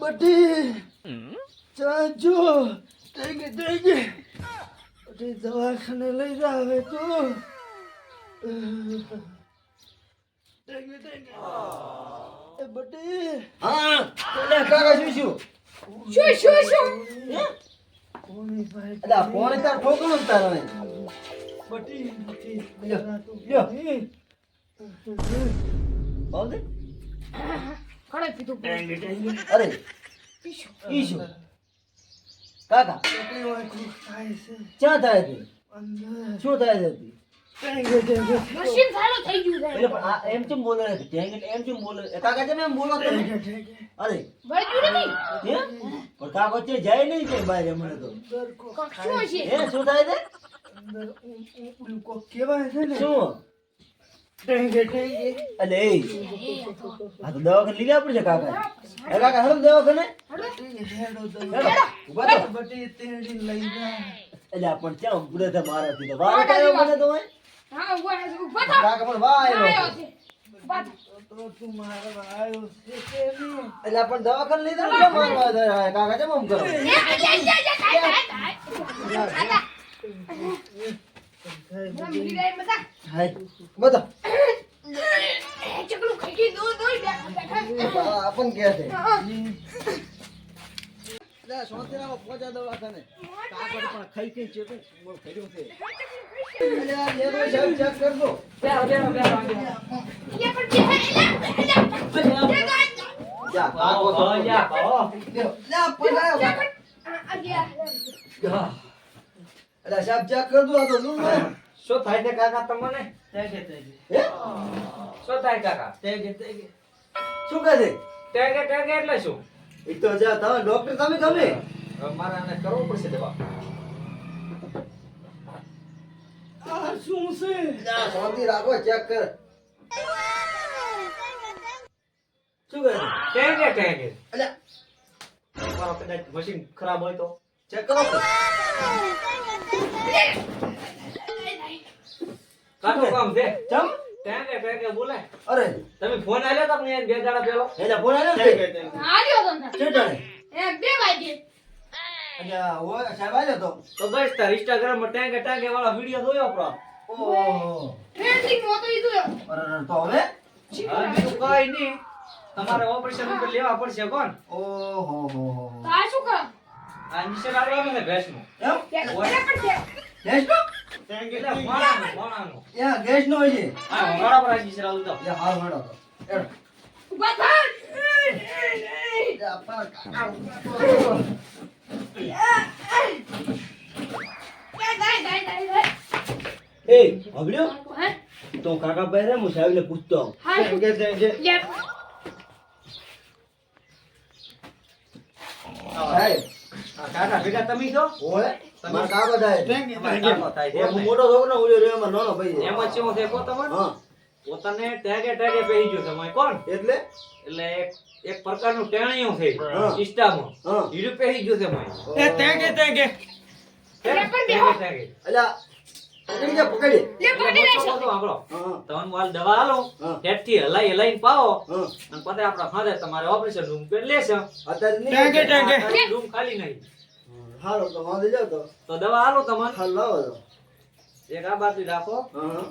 બટી ચાચો ટેગે ટેગે બટી દવાખાને લઈ જા હવે તો ટેગે એ બટી હા એટલે કાકા શું શું શું શું શું કોની પાસે એટલે આ તાર ઠોકણો તારે બટી બટી લ્યો, લ્યો. નહીં. ભાવ પીધું ટેગે ટેગે અરે ઈ કાકા બટી વાંખું થાય છે ક્યાં થાય છે શું થાય છે તી? ટેગે ટેગે મશીન ચાલુ થઈ ગયું છે પણ આ એમ કેમ બોલે છે ટેંગ એમ કેમ બોલે કાકા કેમ એમ બોલો તમે ટેગે ટેગે અરે વળગ્યું નથી હે પણ કાકો છે જાય નહીં કે બહાર હમણાં તો શું છે હે શું થાય છે અંદર કોક ને શું એટલે આ તો કાકા. એ કાકા, હેડો દવાખાને. એટલે પણ ક્યાં ઉભરે છે મારાથી તો? વાર કાયો પણ છે તો તો મારવા પણ દવાખાને લઈ જાવ કાકા કેમ આમ કરો ચકલું ખાઈ દો દો બેઠા આ પણ કે છે. સોંતીરામાં પહોંચા દવાખાને. પણ ખાઈ ખાઈ ચેટું કર્યું છે. નું શું થાય છે કાકા તમને? શું થાય કાકા? શું કહે છે? ટેગે ટેગે એટલે શું? એ તો જા તમે ડોક્ટર તમે તમે મારે આને કરવું પડશે દવા. આ શું છે? જા શાંતિ રાખો ચેક કર. શું કરે? છે ટેગે ટેગે એટલે કદાચ મશીન ખરાબ હોય તો ચેક કરો. કાકો કામ દે ચમ ટેગે ટેગે બોલે અરે. તમે ફોન આલ્યો તો મને બે દાડા પેલો એટલે ફોન આવ્યો ને ટેગે ટેગે આલ્યો તમને ચેટાણે એ બે વાગે. અચ્છા હોય સાહેબ આવ્યો તો? તો બસ તાર ઇન્સ્ટાગ્રામમાં ટેગે ટેગે વાળા વિડિયો જોયો આપણો ઓહો. ટ્રેન્ડિંગમાં તો ઈ જોયો. અરે તો હવે? બીજું કઈ નહીં. તમારે ઓપરેશન ઉપર લેવા પડશે કોણ? ઓહો હો હો આ શું કરો? આ છે ભેંસનું. એમ? પણ નો એટલે મોણાનું મોણાનું યા ગેસ નો છે. હા પર યા ઊભા થા. કાકા એ હબલ્યો તો કાકા ભાઈ રે હું સાહેબને પૂછતો આવું. ટેગે સાહેબ કાકા ભેગા તમે છો ઓય મારા કાકા થાય ટેગે તમારે ટેગે કાકો થાય છે હું મોટો છોકરો ઉલ્યો રે એમાં નાનો ભાઈ છે. એમાં શું છે કો તમને પોતાને ટેગે ટેગે પહેરી ગયો તમે કોણ એટલે એટલે એક એક પ્રકારનું ટેણીયું છે હા. ઇન્સ્ટામાં હા પહેરી ગયું છે એ ટેગે ટેગે એટલે પણ બેહો ટેગે ટેગે. અલ્યા પકડી? જા પકડી લે પકડી તમને વાલ દવા આલો. હલાઈ પાવો. અને પછી આપણા ફાધર તમારે ઓપરેશન રૂમ પર લેશે અત્યારે નહીં ટેગે ટેગે રૂમ ખાલી નહીં. હાલો તો વાંધો જાવ તો. તો દવા આલો તમારે હાલ લાવો તો. એક આ બાજુ રાખો. હા હા.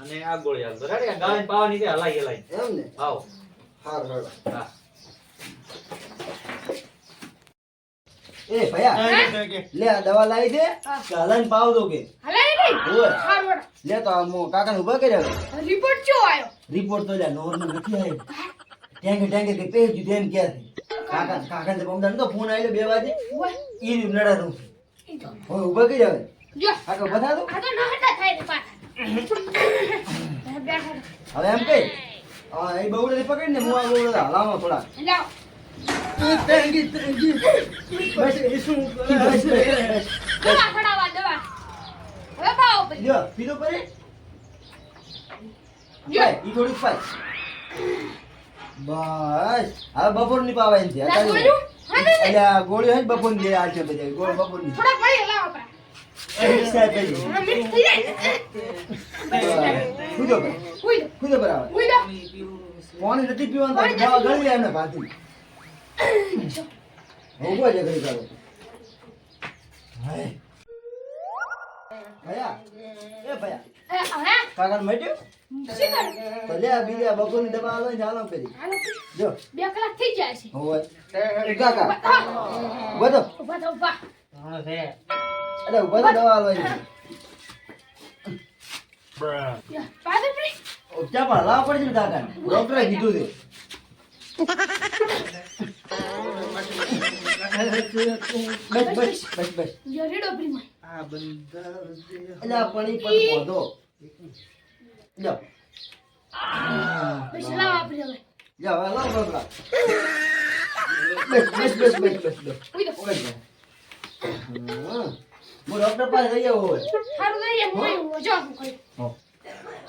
અને આ ગોળી આલો રેડી આ ગાળીને પાવાની છે હલાઈ હલાઈ. એમ ને? આવો. હાર હાર. હા. એ ભૈયા. લે આ દવા લાવી દે. હલાઈ પાવ દો કે. હલે નહીં ઓય હારું વડો લે તો આ મો કાકાને ઊભા કર્યા રિપોર્ટ ચો આવ્યો રિપોર્ટ તો લે નોર્મલ નથી આવ્યો ટેંગે ટેંગે કે પેજ એમ કે કાકા કાકા ને પમદાન તો ફોન આયલો બે વાગે. ઓય. ઈ રહ્યું નડા રૂ તો. હવે ઊભા કરી જો. કાકા બતા દો આ તો હટા થાય ને પાછા. હવે એમ કઈ? હા એ બહુડે પકડી ને હું આ બહુડે હલાવો થોડા લાવ ટેંગી ટેંગી. બસ એ શું? બસ, છે બસ, બસ. દવા ખડાવા દવા હવે પાવો પછી લ્યો પીધો પરે? પાય, ઈ થોડી પાય બસ હવે બપોરની પાવા એમ છે આ ગોળી હોય બપોરની આ છે બધી ગોળ બપોરની. થોડા પડી લાવ પાણી નથી પીવાનું દવા ગળી લે એમને ભાતી ઊભો છે ઘડી કાઢો હાય. ભયા? એ ભયા? એ, કાકા મટ્યું? શું કરું? તો લે આ બીજા બપોરની દવા આલો ને ચાલો કરી. જો. બે કલાક થઈ જાય છે. હોય. કાકા. બધો ઊભા થા, ઊભા. હા, છે. અરે ઊભા તો દવા આલો એની. યા, પાદર પડી. ઓ, ચા પણ લાવવા પડશે ને કાકા ડોક્ટરે કીધું છે. બસ બસ. બસ બસ યો, રેડો પડી એટલે આ પાણી પર પોધો. લ્યો. બસ લાવ આપી હવે. લ્યો હવે લાવ બસ બસ બસ બસ બસ બસ. ઉઈ દો. ઓય જા. હા. હું ડોક્ટર પાસે જઈ આવું હું.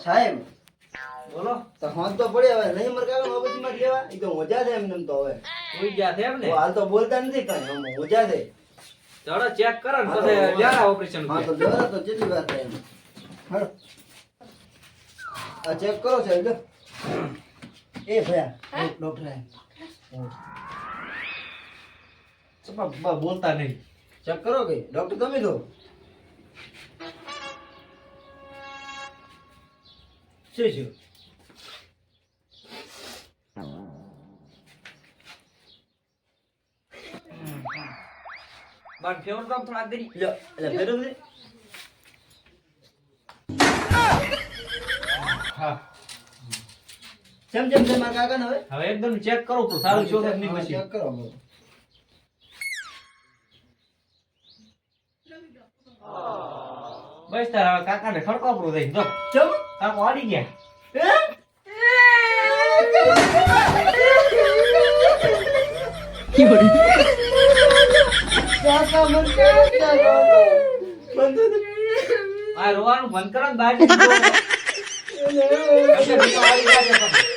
સાહેબ બોલો. તો હોંદ તો પડે હવે નહીં મર કાકા મગજ લેવા? એ તો મજા છે એમને એમ તો હવે. છે એમ ને હાલ તો બોલતા નથી પણ મજા છે. ચલો ચેક કરો ને પછી લેરા ઓપરેશન હા. તો જરા તો જેટલી વાર થાય એમ. હાલો આ ચેક કરો સાહેબ એ ભયા હા? ડોક્ટર આયા. બોલતા નહીં. ચેક કરો કે ડોક્ટર તમે દો શું શું બાર ફેવર તો થોડા કરી લ્યો એટલે ફેરવ દે હા જેમ જેમ છે મારા કાકા હવે હવે એકદમ ચેક કરો તો સારું છો કે નહીં પછી ચેક કરો. બસ તાર હવે કાકાને ખડકાપડું દઈ દો ચમ કાકો આડી ગયા હે? કાકા મને કેવું ચાલો? બંધ આ રોવાનું બંધ કરો ને બહાર